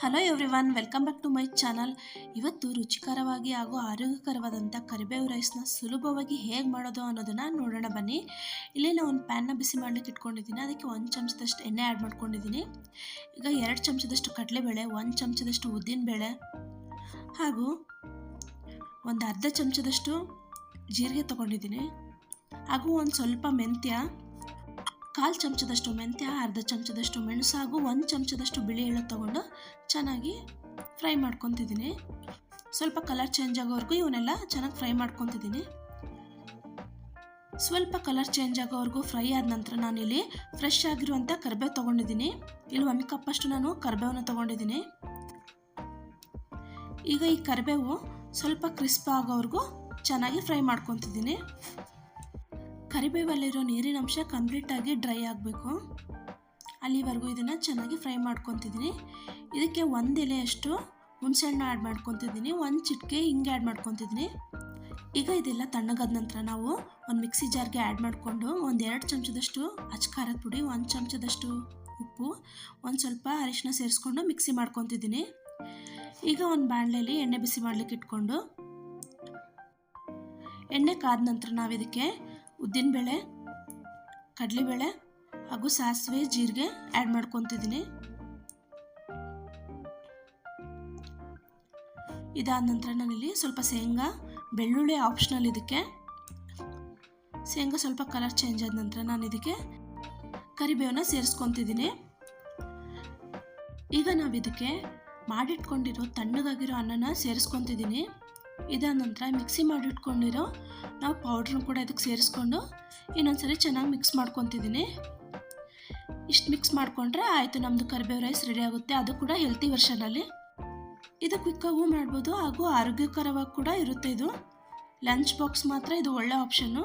Hello everyone welcome back to my channel ಇವತ್ತು ರುಚಿಕರವಾಗಿ ಹಾಗೂ ಆರೋಗ್ಯಕರವಾದಂಥ ಕರಿಬೇವು ರೈಸ್ನ ಸುಲಭವಾಗಿ ಹೇಗೆ ಮಾಡೋದು ಅನ್ನೋದನ್ನು ನೋಡೋಣ ಬನ್ನಿ. ಇಲ್ಲಿ ನಾನು ಒಂದು ಪ್ಯಾನ್ನ ಬಿಸಿ ಮಾಡಲಿಕ್ಕೆ ಇಟ್ಕೊಂಡಿದ್ದೀನಿ. ಅದಕ್ಕೆ ಒಂದು ಚಮಚದಷ್ಟು ಎಣ್ಣೆ ಆ್ಯಡ್ ಮಾಡ್ಕೊಂಡಿದ್ದೀನಿ. ಈಗ ಎರಡು ಚಮಚದಷ್ಟು ಕಡಲೆಬೇಳೆ, ಒಂದು ಚಮಚದಷ್ಟು ಉದ್ದಿನಬೇಳೆ ಹಾಗೂ ಒಂದು ಅರ್ಧ ಚಮಚದಷ್ಟು ಜೀರಿಗೆ ತೊಗೊಂಡಿದ್ದೀನಿ. ಹಾಗೂ ಒಂದು ಸ್ವಲ್ಪ ಮೆಂತ್ಯ ಕಾಲು ಚಮಚದಷ್ಟು ಮೆಂತ್ಯ, ಅರ್ಧ ಚಮಚದಷ್ಟು ಮೆಣಸು ಹಾಗೂ ಒಂದು ಚಮಚದಷ್ಟು ಬಿಳಿ ಎಳ್ಳು ತೊಗೊಂಡು ಚೆನ್ನಾಗಿ ಫ್ರೈ ಮಾಡ್ಕೊತಿದ್ದೀನಿ. ಸ್ವಲ್ಪ ಕಲರ್ ಚೇಂಜ್ ಆಗೋವರೆಗೂ ಇವನ್ನೆಲ್ಲ ಚೆನ್ನಾಗಿ ಫ್ರೈ ಮಾಡ್ಕೊತಿದ್ದೀನಿ. ಸ್ವಲ್ಪ ಕಲರ್ ಚೇಂಜ್ ಆಗೋವರೆಗೂ ಫ್ರೈ ಆದ ನಂತರ ನಾನಿಲ್ಲಿ ಫ್ರೆಶ್ ಆಗಿರುವಂಥ ಕರಿಬೇವು ತೊಗೊಂಡಿದ್ದೀನಿ. ಇಲ್ಲಿ ಒಂದು ಕಪ್ಪಷ್ಟು ನಾನು ಕರ್ಬೇವನ್ನು ತೊಗೊಂಡಿದ್ದೀನಿ. ಈಗ ಈ ಕರಿಬೇವು ಸ್ವಲ್ಪ ಕ್ರಿಸ್ಪ್ ಆಗೋವರೆಗೂ ಚೆನ್ನಾಗಿ ಫ್ರೈ ಮಾಡ್ಕೊತಿದ್ದೀನಿ. ಕರಿಬೇವಲ್ಲಿರೋ ನೀರಿನ ಅಂಶ ಕಂಪ್ಲೀಟಾಗಿ ಡ್ರೈ ಆಗಬೇಕು. ಅಲ್ಲಿವರೆಗೂ ಇದನ್ನು ಚೆನ್ನಾಗಿ ಫ್ರೈ ಮಾಡ್ಕೊತಿದ್ದೀನಿ ಇದಕ್ಕೆ ಒಂದು ಎಲೆಯಷ್ಟು ಹುಣಸೆಹಣ್ಣು ಆ್ಯಡ್ ಮಾಡ್ಕೊತಿದ್ದೀನಿ. ಒಂದು ಚಿಟಿಕೆ ಹಿಂಗೆ ಆ್ಯಡ್ ಮಾಡ್ಕೊತಿದ್ದೀನಿ. ಈಗ ಇದೆಲ್ಲ ತಣ್ಣಗಾದ ನಂತರ ನಾವು ಒಂದು ಮಿಕ್ಸಿ ಜಾರ್ಗೆ ಆ್ಯಡ್ ಮಾಡಿಕೊಂಡು ಒಂದು ಎರಡು ಚಮಚದಷ್ಟು ಅಚ್ಕಾರದ ಪುಡಿ, ಒಂದು ಚಮಚದಷ್ಟು ಉಪ್ಪು, ಒಂದು ಸ್ವಲ್ಪ ಅರಿಶಿನ ಸೇರಿಸ್ಕೊಂಡು ಮಿಕ್ಸಿ ಮಾಡ್ಕೊತಿದ್ದೀನಿ. ಈಗ ಒಂದು ಬಾಣಲೆಯಲ್ಲಿ ಎಣ್ಣೆ ಬಿಸಿ ಮಾಡಲಿಕ್ಕೆ ಇಟ್ಕೊಂಡು ಎಣ್ಣೆ ಕಾದ ನಂತರ ನಾವು ಇದಕ್ಕೆ ಉದ್ದಿನಬೇಳೆ ಕಡಲೆಬೇಳೆ ಹಾಗೂ ಸಾಸಿವೆ, ಜೀರಿಗೆ ಆ್ಯಡ್ ಮಾಡ್ಕೊತಿದ್ದೀನಿ. ಇದಾದ ನಂತರ ನಾನಿಲ್ಲಿ ಸ್ವಲ್ಪ ಶೇಂಗಾ, ಬೆಳ್ಳುಳ್ಳಿ ಆಪ್ಷನಲ್ ಇದಕ್ಕೆ. ಶೇಂಗಾ ಸ್ವಲ್ಪ ಕಲರ್ ಚೇಂಜ್ ಆದ ನಂತರ ನಾನು ಇದಕ್ಕೆ ಕರಿಬೇವನ್ನ ಸೇರಿಸ್ಕೊತಿದ್ದೀನಿ. ಈಗ ನಾವು ಇದಕ್ಕೆ ಮಾಡಿಟ್ಕೊಂಡಿರೋ ತಣ್ಣಗಾಗಿರೋ ಅನ್ನನ ಸೇರಿಸ್ಕೊತಿದ್ದೀನಿ. ಇದಾದ ನಂತರ ಮಿಕ್ಸಿ ಮಾಡಿಟ್ಕೊಂಡಿರೋ ನಾವು ಪೌಡ್ರನ್ನ ಕೂಡ ಇದಕ್ಕೆ ಸೇರಿಸ್ಕೊಂಡು ಇನ್ನೊಂದ್ಸರಿ ಚೆನ್ನಾಗಿ ಮಿಕ್ಸ್ ಮಾಡ್ಕೊತಿದ್ದೀನಿ. ಇಷ್ಟು ಮಿಕ್ಸ್ ಮಾಡಿಕೊಂಡ್ರೆ ಆಯಿತು ನಮ್ಮದು ಕರಿಬೇವು ರೈಸ್ ರೆಡಿ ಆಗುತ್ತೆ. ಅದು ಕೂಡ ಹೆಲ್ತಿ ವರ್ಷನಲ್ಲಿ ಇದು ಕ್ವಿಕ್ಕಾಗೂ ಮಾಡ್ಬೋದು ಹಾಗೂ ಆರೋಗ್ಯಕರವಾಗಿ ಕೂಡ ಇರುತ್ತೆ ಇದು. ಲಂಚ್ ಬಾಕ್ಸ್ ಮಾತ್ರ ಇದು ಒಳ್ಳೆ ಆಪ್ಷನ್ನು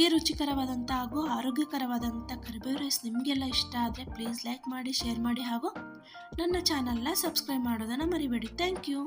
ಈ ರುಚಿಕರವಾದಂಥ ಹಾಗೂ ಆರೋಗ್ಯಕರವಾದಂಥ ಕರಿಬೇವು ರೈಸ್ ನಿಮಗೆಲ್ಲ ಇಷ್ಟ ಆದರೆ ಪ್ಲೀಸ್ ಲೈಕ್ ಮಾಡಿ ಶೇರ್ ಮಾಡಿ ಹಾಗೂ ನನ್ನ ಚಾನಲ್ನ ಸಬ್ಸ್ಕ್ರೈಬ್ ಮಾಡೋದನ್ನು ಮರಿಬೇಡಿ. Thank you